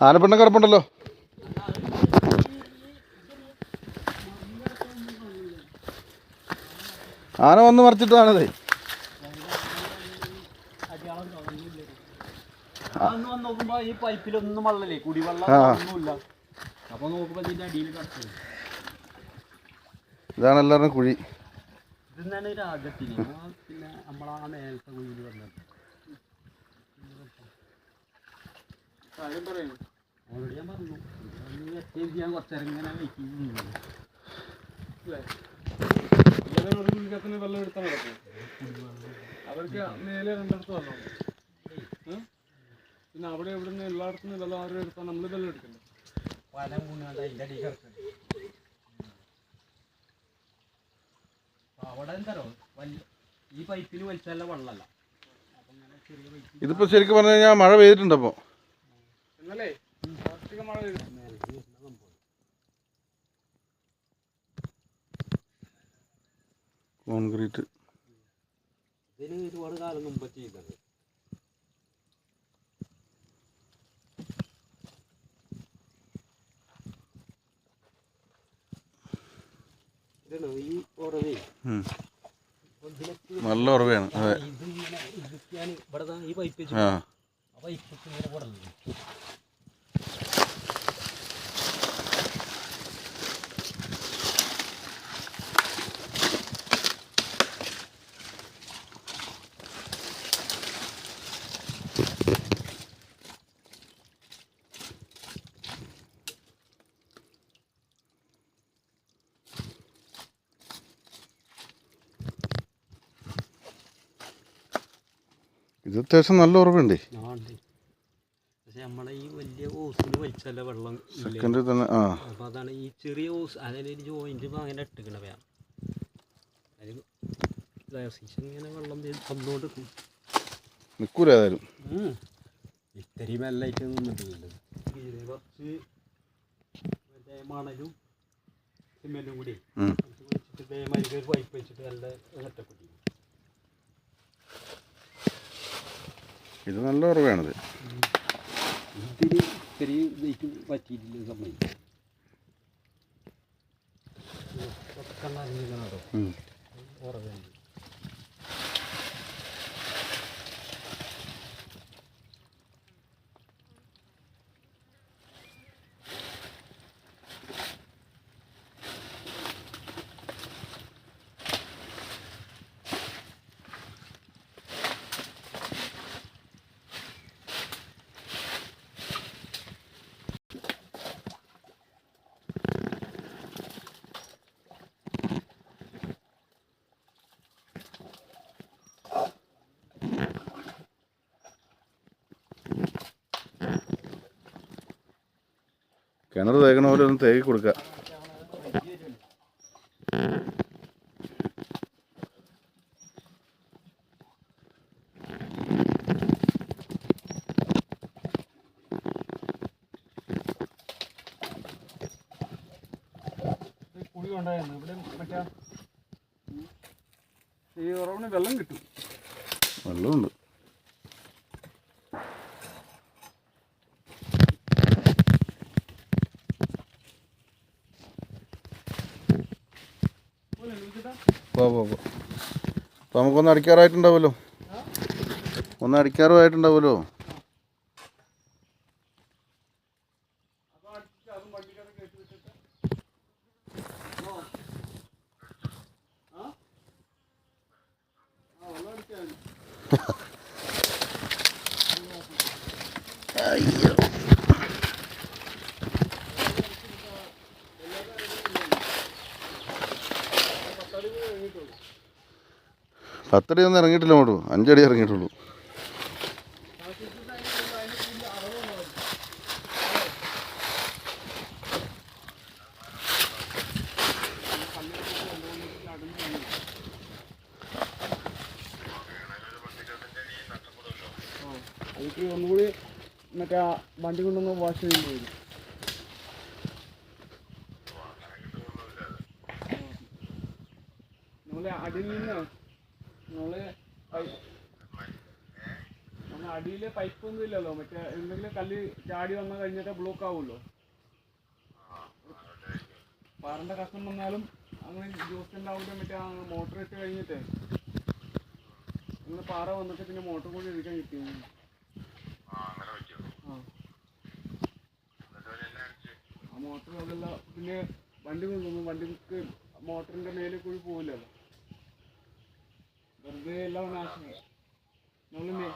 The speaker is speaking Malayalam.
ആനപ്പെണ്ണം കിടപ്പുണ്ടല്ലോ ആന വന്ന് മറിച്ചിട്ടാണതേ നോക്കുമ്പോ ഈ പൈപ്പിലൊന്നും വെള്ളമില്ലേ? കുടിവെള്ളം ആ. ഒന്നുമില്ല. അപ്പൊ നോക്കുമ്പോ ഇതിന്റെ അടിയിൽ ഇതാണ് എല്ലാവരുടെയും കുഴി. ഇതെന്നാണ് രാഗത്തിന്. പിന്നെ നമ്മളാ മേലത്തെ കുഴിയിൽ വന്നത്. ഓൾറെഡി ഞാൻ പറഞ്ഞു ഒന്ന് എത്തിയും ചെയ്യാൻ കുറച്ചേരം ഇങ്ങനെ വെയിറ്റ് വെള്ളം എടുത്താൽ നടക്കും. അവർക്ക് മേലെ രണ്ടിടത്ത് വെള്ളം പിന്നെ അവിടെ ഇവിടെ നിന്ന് എല്ലായിടത്തും വെള്ളം ആരും എടുത്താൽ നമ്മൾ വെള്ളം എടുക്കണ്ടേ? പല മൂന്നാണ്ട് അതിന്റെ അടിയിൽ കിടക്കുന്നത് അവിടെ എന്താറോ ഈ പൈപ്പിൽ വലിച്ചാല വെള്ളമല്ല. ഇതിപ്പോ ശരിക്കും പറഞ്ഞു കഴിഞ്ഞാൽ മഴ പെയ്തിട്ടുണ്ട് അപ്പോൾ എന്നല്ലേ കാർഷിക മഴ. കോൺക്രീറ്റ്. ഇതിന് ഒരുപാട് കാലം മുമ്പ് ചെയ്തത്. ഇതാണോ ഈ ഉറവേ. നല്ല ഉറവയാണ് അതെ. ഇവിടെ ഈ പൈപ്പ് ആ. പൈപ്പ് ഇങ്ങനെ ഇത് അത്യാവശ്യം നല്ല ഉറവുണ്ടേ. നമ്മളെ ഈ വലിയ ഓസിന് വലിച്ചല്ല വെള്ളം ഇല്ലേ? സെക്കൻഡിൽ തന്നെ ആ. അപ്പോൾ അതാണ് ഈ ചെറിയ ഓസ് അതായത് ഒരു ജോയിന്റ് അങ്ങനെ ഇട്ടിക്കണ വേണം ഇങ്ങനെ വെള്ളം നിൽക്കൂല ഏതായാലും. ഇത്രയും കുറച്ച് മണലും സിമെന്റും കൂടി. വെച്ചിട്ട് പൈപ്പ് വെച്ചിട്ട് നല്ല സെറ്റപ്പ് ഇത് നല്ല ഉറവയാണിത് വെയിറ്റ് പറ്റിയിട്ടില്ല സംബന്ധിച്ചു കിണർ തേക്കണ പോലെ ഒന്ന് തേക്കി കൊടുക്കുക ഉണ്ടായിരുന്നു ഇവിടെ മറ്റേ ഈ ഉറവിന് വെള്ളം കിട്ടും. വെള്ളമുണ്ട്. പോ നമുക്കൊന്ന് അടിക്കാറായിട്ടുണ്ടാവുമല്ലോ. ഒന്ന് അടിക്കാറുമായിട്ടുണ്ടാവുമല്ലോ. അയ്യോ പത്തടി ഒന്നും ഇറങ്ങിയിട്ടില്ല അങ്ങോട്ട് അഞ്ചടി ഇറങ്ങിയിട്ടുള്ളൂ. ഒന്നുകൂടി മറ്റേ വണ്ടി കൊണ്ടൊന്ന് വാഷ് ചെയ്യേണ്ടി വരും നമ്മളെ അടിയിൽ നിന്ന് നമ്മൾ നമ്മൾ അടിയിൽ അടിയിലെ പൈപ്പ് ഒന്നും ഇല്ലല്ലോ മറ്റേ എന്തെങ്കിലും കല്ല് ചാടി വന്നു കഴിഞ്ഞിട്ട് ബ്ലോക്ക് ആവുമല്ലോ. പാറിന്റെ കഷ്ണം വന്നാലും അങ്ങനെ ജ്യൂസിന്റെ അവിടെ മറ്റേ മോട്ടർ ഇട്ട് കഴിഞ്ഞിട്ട് അങ്ങനെ പാറ വന്നിട്ട് പിന്നെ മോട്ടർ കൂടി ഇരിക്കാൻ കിട്ടി. ആ ആ. മോട്ടർ അതെല്ലാം പിന്നെ വണ്ടി വണ്ടിക്ക് മോട്ടറിന്റെ മേലെ കൂടി പോവില്ലല്ലോ. Barbie lawan asli. Nolimi.